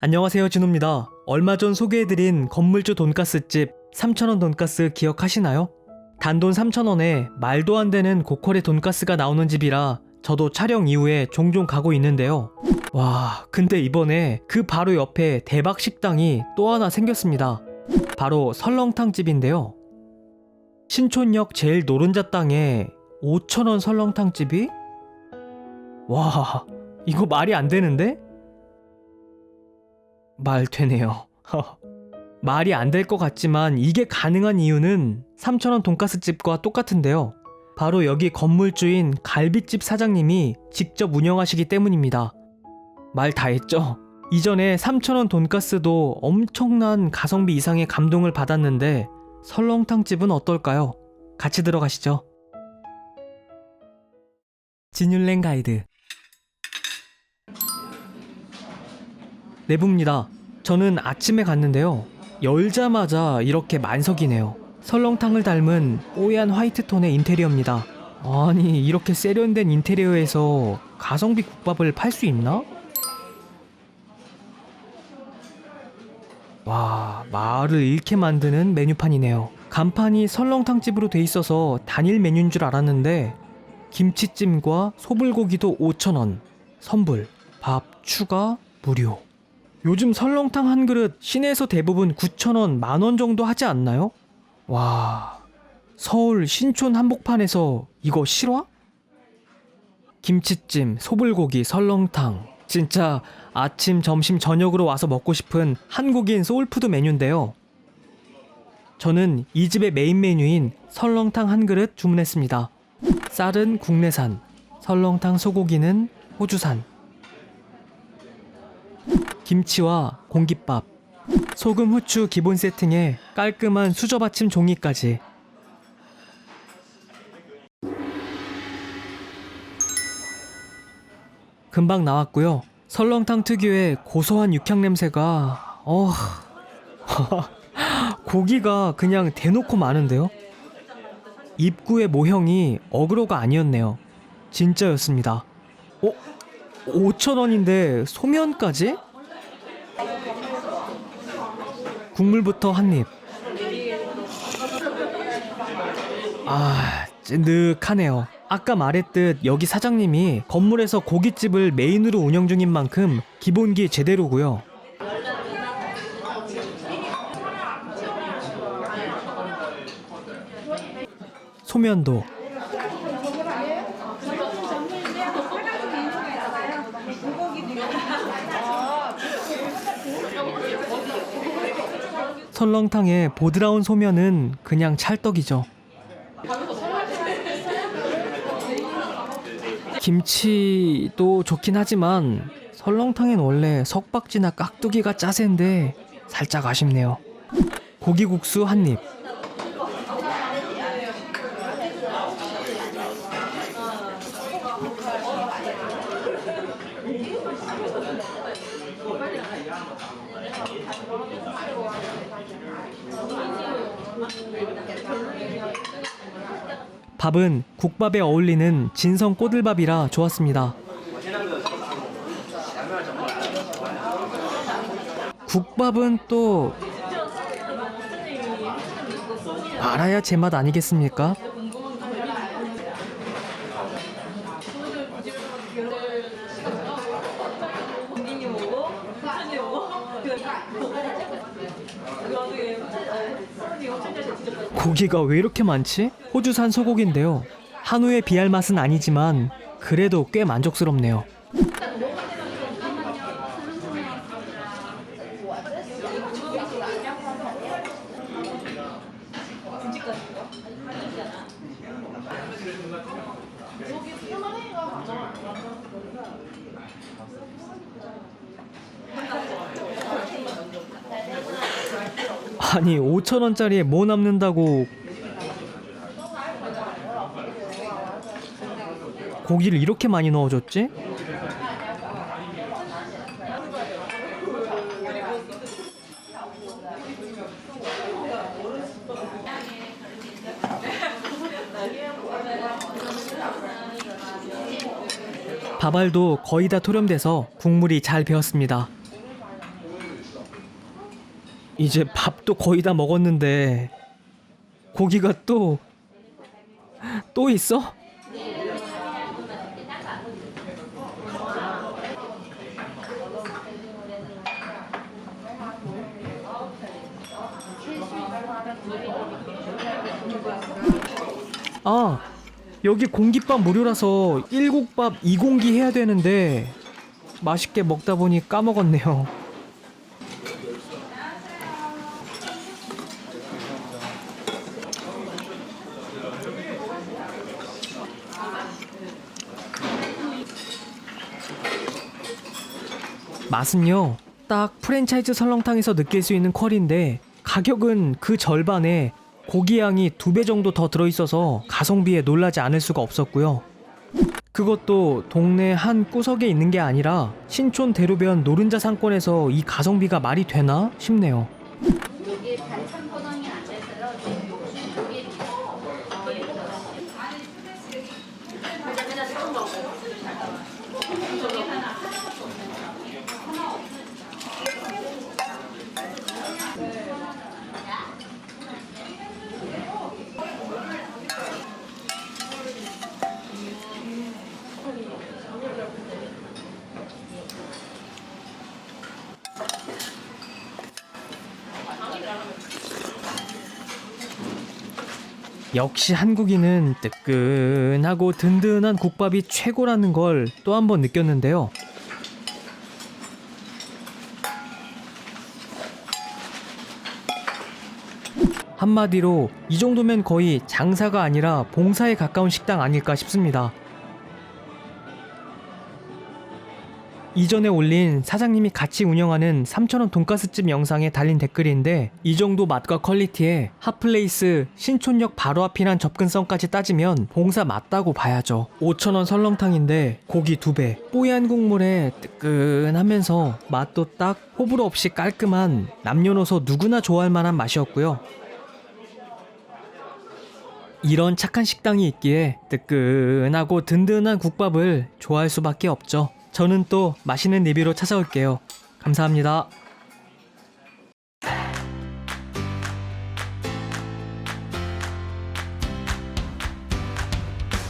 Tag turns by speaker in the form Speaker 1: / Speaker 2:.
Speaker 1: 안녕하세요 진우입니다. 얼마 전 소개해드린 건물주 돈가스집 3,000원 돈가스 기억하시나요? 단돈 3,000원에 말도 안 되는 고퀄의 돈가스가 나오는 집이라 저도 촬영 이후에 종종 가고 있는데요. 와, 근데 이번에 그 바로 옆에 대박 식당이 또 하나 생겼습니다. 바로 설렁탕 집인데요. 신촌역 제일 노른자 땅에 5,000원 설렁탕 집이? 와, 이거 말이 안 되는데? 말 되네요. 말이 안 될 것 같지만 이게 가능한 이유는 3,000원 돈가스 집과 똑같은데요. 바로 여기 건물주인 갈비집 사장님이 직접 운영하시기 때문입니다. 말 다 했죠? 이전에 3,000원 돈가스도 엄청난 가성비 이상의 감동을 받았는데 설렁탕 집은 어떨까요? 같이 들어가시죠. 진율랭 가이드 내부입니다. 저는 아침에 갔는데요. 열자마자 이렇게 만석이네요. 설렁탕을 닮은 뽀얀 화이트 톤의 인테리어입니다. 아니, 이렇게 세련된 인테리어에서 가성비 국밥을 팔 수 있나? 와, 마을을 잃게 만드는 메뉴판이네요. 간판이 설렁탕집으로 돼 있어서 단일 메뉴인 줄 알았는데 김치찜과 소불고기도 5,000원, 선불, 밥 추가 무료. 요즘 설렁탕 한 그릇 시내에서 대부분 9,000원, 만 원 정도 하지 않나요? 와, 서울 신촌 한복판에서 이거 실화? 김치찜, 소불고기, 설렁탕. 진짜 아침, 점심, 저녁으로 와서 먹고 싶은 한국인 소울푸드 메뉴인데요. 저는 이 집의 메인 메뉴인 설렁탕 한 그릇 주문했습니다. 쌀은 국내산, 설렁탕 소고기는 호주산. 김치와 공깃밥, 소금 후추 기본 세팅에 깔끔한 수저 받침 종이까지. 금방 나왔고요. 설렁탕 특유의 고소한 육향 냄새가 어 고기가 그냥 대놓고 많은데요. 입구의 모형이 어그로가 아니었네요. 진짜였습니다. 어? 5,000원인데 소면까지? 국물부터 한 입. 아, 찐득하네요. 아까 말했듯 여기 사장님이 건물에서 고깃집을 메인으로 운영 중인 만큼 기본기 제대로고요. 소면도 설렁탕에 보드라운 소면은 그냥 찰떡이죠. 김치도 좋긴 하지만 설렁탕엔 원래 석박지나 깍두기가 짜세인데 살짝 아쉽네요. 고기국수 한 입. 밥은 국밥에 어울리는 진성 꼬들밥이라 좋았습니다. 국밥은 또 알아야 제맛 아니겠습니까? 고기가 왜 이렇게 많지? 호주산 소고기인데요. 한우에 비할 맛은 아니지만 그래도 꽤 만족스럽네요. 아니 5천 원짜리에 뭐 남는다고 고기를 이렇게 많이 넣어줬지? 밥알도 거의 다 토렴돼서 국물이 잘 배었습니다. 이제 밥도 거의 다 먹었는데 고기가 또 또 있어? 아 여기 공깃밥 무료라서 1국밥 2공기 해야 되는데 맛있게 먹다 보니 까먹었네요. 맛은요 딱 프랜차이즈 설렁탕에서 느낄 수 있는 퀄인데 가격은 그 절반에 고기 양이 두 배 정도 더 들어있어서 가성비에 놀라지 않을 수가 없었고요. 그것도 동네 한 구석에 있는 게 아니라 신촌 대로변 노른자 상권에서 이 가성비가 말이 되나 싶네요.
Speaker 2: 이게 반찬 포장이 안 돼서요. 지금 욕심 두개
Speaker 1: 역시 한국인은 뜨끈하고 든든한 국밥이 최고라는 걸 또 한 번 느꼈는데요. 한마디로 이 정도면 거의 장사가 아니라 봉사에 가까운 식당 아닐까 싶습니다. 이전에 올린 사장님이 같이 운영하는 3,000원 돈가스집 영상에 달린 댓글인데 이 정도 맛과 퀄리티에 핫플레이스 신촌역 바로 앞이란 접근성까지 따지면 봉사 맞다고 봐야죠. 5,000원 설렁탕인데 고기 2배, 뽀얀 국물에 뜨끈하면서 맛도 딱 호불호 없이 깔끔한 남녀노소 누구나 좋아할 만한 맛이었고요. 이런 착한 식당이 있기에 뜨끈하고 든든한 국밥을 좋아할 수밖에 없죠. 저는 또 맛있는 리뷰로 찾아올게요. 감사합니다.